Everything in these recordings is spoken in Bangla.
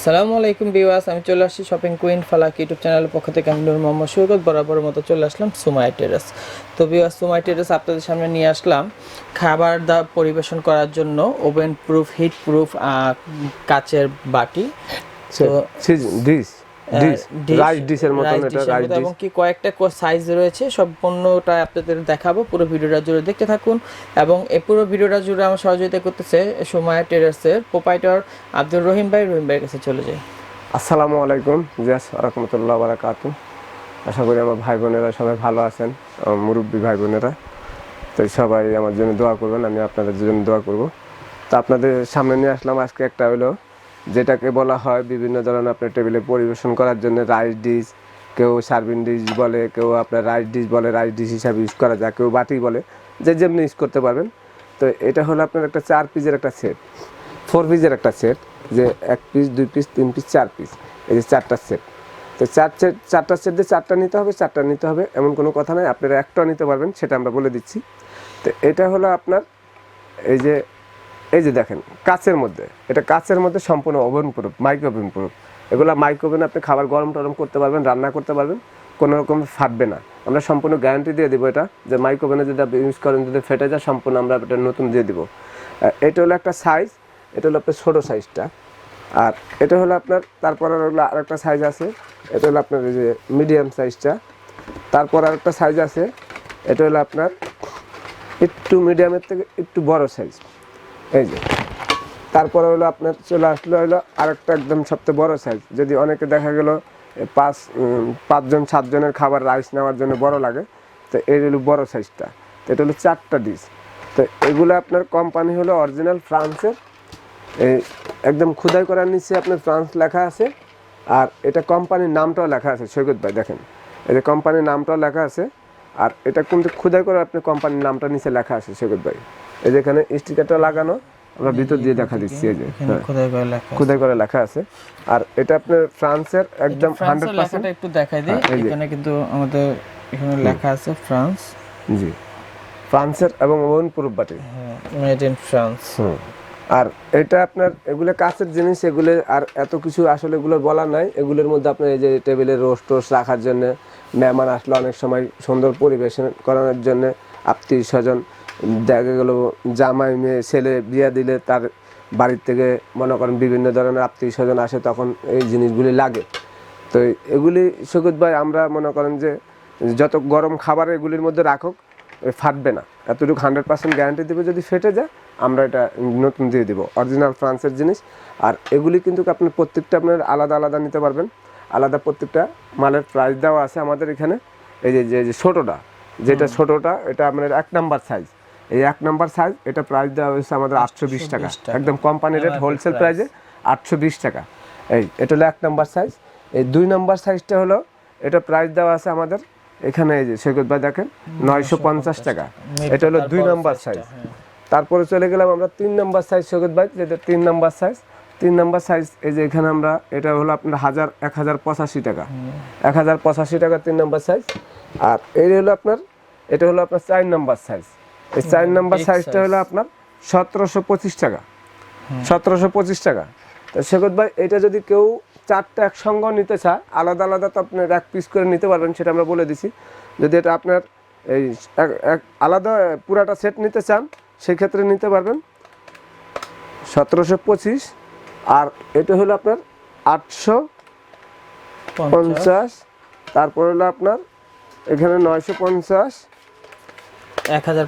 আসসালামু আলাইকুম বিওয়াস আমি চলে আসছি শপিং কুইন ফালাক ইউটিউব চ্যানেলের পক্ষ থেকে। আমি নূর মোহাম্মদ সৈকত বরাবর মতো চলে আসলাম সুমাই টেরাস তো বিওয়াস সুমাই টেরাস আপনাদের সামনে নিয়ে আসলাম। খাবার দা পরিবেশন করার জন্য ওভেন প্রুফ হিট প্রুফ কাচের বাটি। তো ডিশ রাইস ডিশের মতন এটা রাইস ডিশ এবং কি কয়েকটা সাইজ রয়েছে সম্পূর্ণটা আপনাদের দেখাবো পুরো ভিডিওটা জুড়ে দেখতে থাকুন। এবং এই পুরো ভিডিওটা জুড়ে আমার সহযোগিতা করতেছে সময় টেরাসের প্রোপাইটার আব্দুর রহিম ভাই রহিম ভাইয়ের কাছে চলে যায় আসসালামু আলাইকুম জিয়াস রহমতুল্লাহ বারাকাতু আশা করি আমার ভাই বোনেরা সবাই ভালো আছেন মুরব্বী ভাই বোনেরা। তো সবাই আমার জন্য দোয়া করবেন আমি আপনাদের জন্য দোয়া করব। তো আপনাদের সামনে নিয়ে আসলাম আজকে একটা হলো যেটাকে বলা হয় বিভিন্ন ধরনের আপনার টেবিলে পরিবেশন করার জন্য রাইস ডিশ কেউ সার্ভিং ডিশ বলে, কেউ আপনার রাইস ডিশ বলে রাইস ডিশ হিসাবে ইউজ করা যায়, কেউ বাটি বলে, যে যেমনি ইউজ করতে পারবেন। তো এটা হলো আপনার একটা চার পিসের একটা সেট ফোর পিসের একটা সেট যে এক পিস দুই পিস তিন পিস চার পিস এই যে চারটা সেট তো চার সেট চারটা সেট দিয়ে চারটা নিতে হবে, চারটা নিতে হবে, এমন কোনো কথা নয় আপনারা একটা নিতে পারবেন, সেটা আমরা বলে দিচ্ছি। তো এটা হলো আপনার এই যে এই যে দেখেন, কাচের মধ্যে। এটা কাচের মধ্যে সম্পূর্ণ oven proof micro oven proof এগুলো মাইক্রো ওভেন আপনি খাবার গরম টরম করতে পারবেন, রান্না করতে পারবেন, কোনো রকম ফাটবে না। আমরা সম্পূর্ণ গ্যারান্টি দিয়ে দেবো এটা, যে মাইক্রো ওভেনে যদি আপনি ইউজ করেন, যদি ফেটে যায় সম্পূর্ণ আমরা এটা নতুন দিয়ে দিব। এটা হলো একটা সাইজ এটা হলো আপনার ছোটো সাইজটা আর এটা হলো আপনার, তারপর হলো আরেকটা সাইজ আছে, এটা হলো আপনার যে মিডিয়াম সাইজটা তারপর আরেকটা সাইজ আছে, এটা হলো আপনার একটু মিডিয়ামের থেকে একটু বড় সাইজ এই যে। তারপরে হলো আপনার চলে আসলো হলো আরেকটা একদম সবচেয়ে বড় সাইজ যদি অনেকে দেখা গেল পাঁচ পাঁচজন, সাতজনের খাবার রাইস নেওয়ার জন্য বড় লাগে, তো এই হলো বড় সাইজটা তো এটা হলো চারটা ডিশ তো এগুলো আপনার কোম্পানি হলো অরিজিনাল ফ্রান্সের এই একদম খুদাই করার নিচে আপনার ফ্রান্স লেখা আছে। আর এটা কোম্পানির নামটাও লেখা আছে, সৈকত ভাই, দেখেন। এই যে কোম্পানির নামটাও লেখা আছে। আর এটা কিন্তু খুদাই করে আপনি কোম্পানির নামটা নিচে লেখা আছে সৈকত ভাই। এই যে এখানে স্টিকারটা লাগানো আমরা ভিতর দিয়ে দেখা দিচ্ছি এই যে হ্যাঁ। করে লেখা খুদাই করে লেখা আছে। আর এটা আপনার ফ্রান্সের একদম হান্ড্রেড ফ্রান্সের পার্সেন্ট লেখাটা একটু দেখাই দিই। হ্যাঁ। এখানে কিন্তু আমাদের এখানে লেখা আছে ফ্রান্স জি। ফ্রান্সের এবং ওভেন প্রুফ বাটি মেড ইন ফ্রান্স হুম। আর এটা আপনার, এগুলো কাছের জিনিস, এগুলো আর এত কিছু আসলে এগুলো বলা নাই। এগুলোর মধ্যে আপনার এই যে টেবিলে রোস্ট টোস্ট রাখার জন্য, মেহমান আসলে অনেক সময় সুন্দর পরিবেশন করানোর জন্য, আত্মীয় স্বজন, দেখা গেল জামাই মেয়ে, ছেলে বিয়ে দিলে তার বাড়ির থেকে মনে করেন বিভিন্ন ধরনের আত্মীয় স্বজন আসে, তখন এই জিনিসগুলি লাগে। তো এগুলি সৈকত ভাই, আমরা মনে করেন যে যত গরম খাবার এগুলির মধ্যে রাখুক ফাটবে না। এতটুকু হান্ড্রেড পার্সেন্ট গ্যারান্টি দেবে যদি ফেটে যায় আমরা এটা নতুন দিয়ে দিব। অরিজিনাল ফ্রান্সের জিনিস। আর এগুলি কিন্তু আপনি প্রত্যেকটা আপনার আলাদা আলাদা নিতে পারবেন। আলাদা প্রত্যেকটা মালের প্রাইস দেওয়া আছে আমাদের এখানে। এই যে যে- ছোটোটা যেটা ছোটোটা এটা আপনার এক নাম্বার সাইজ এই এক নাম্বার সাইজ এটা প্রাইস দেওয়া হয়েছে আমাদের আটশো বিশ টাকা। একদম কোম্পানি রেট হোলসেল। প্রাইসে আটশো বিশ টাকা। এই এটা হলো এক নাম্বার সাইজ এই দুই নাম্বার সাইজটা হলো এটা প্রাইস দেওয়া আছে আমাদের এখানে এই যে সৈকত ভাই দেখেন নয়শো পঞ্চাশ টাকা। এটা হলো দুই নাম্বার সাইজ তারপরে চলে গেলাম আমরা তিন নাম্বার সাইজ সৈকত ভাই যেটা তিন নাম্বার সাইজ তিন নাম্বার সাইজ এই যে এখানে আমরা এটা হলো আপনার হাজার এক হাজার পঁচাশি টাকা। এক হাজার পঁচাশি টাকা তিন নাম্বার সাইজ আর এই হলো আপনার এটা হলো আপনার চার নাম্বার সাইজ এই চার নাম্বার সাইজটা হলো আপনার সতেরোশো পঁচিশ টাকা। সতেরোশো পঁচিশ টাকা। তো সেগত ভাই এটা যদি কেউ চারটা একসঙ্গে নিতে চায় আলাদা আলাদা তো আপনার এক পিস করে নিতে পারবেন সেটা আমরা বলে দিছি। যদি এটা আপনার এই আলাদা পুরাটা সেট নিতে চান সেক্ষেত্রে নিতে পারবেন। সতেরোশো পঁচিশ আর এটা হলো আপনার আটশো পঞ্চাশ তারপর হলো আপনার এখানে নয়শো পঞ্চাশ। এক হাজার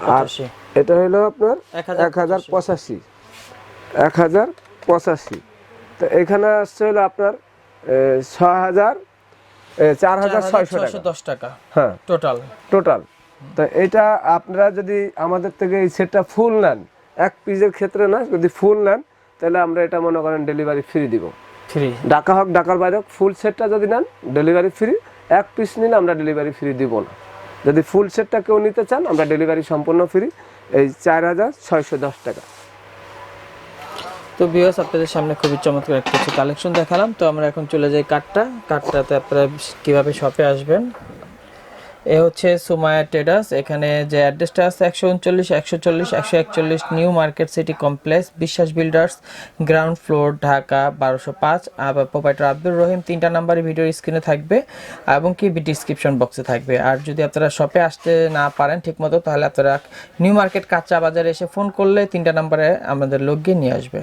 এটা হলো আপনার এক হাজার পঁচাশি। এক হাজার পঁচাশি। তো এখানে আসছে হলো আপনার ছয় হাজার চার হাজার ছয়শো ছয়শো দশ টাকা। হ্যাঁ। টোটাল টোটাল তো এটা আপনারা যদি আমাদের থেকে এই সেটটা ফুল নেন এক পিসের ক্ষেত্রে না যদি ফুল নেন তাহলে আমরা এটা মনে করেন ডেলিভারি ফ্রি দিব। ফ্রি ঢাকা হোক ঢাকার বাইরে হোক ফুল সেটটা যদি নেন ডেলিভারি ফ্রি এক পিস নিলে আমরা ডেলিভারি ফ্রি দিব না। যদি ফুল সেটটা কেউ নিতে চান আমরা ডেলিভারি সম্পূর্ণ ফ্রি এই চার হাজার ছয়শো দশ টাকা। তো ভিউয়ার্স আপনাদের সামনে খুবই চমৎকার একটা কিছু কালেকশন দেখালাম। তো আমরা এখন চলে যাই কাঠটা কাঠটাতে আপনারা কীভাবে শপে আসবেন? এ হচ্ছে সুমায়া ট্রেডার্স এখানে যে অ্যাড্রেসটা আছে, একশো উনচল্লিশ, একশো চল্লিশ, একশো একচল্লিশ new market city complex Biswas builders ground floor Dhaka বারোশো পাঁচ। আবার প্রোপাইটার আব্দুর রহিম তিনটা নাম্বারে ভিডিও স্ক্রিনে থাকবে এবং কি ডিসক্রিপশন বক্সে থাকবে। আর যদি আপনারা শপে আসতে না পারেন ঠিকমতো, তাহলে আপনারা নিউ মার্কেট কাঁচা বাজারে এসে ফোন করলে তিনটা নাম্বারে আমাদের লোক গিয়ে নিয়ে আসবে।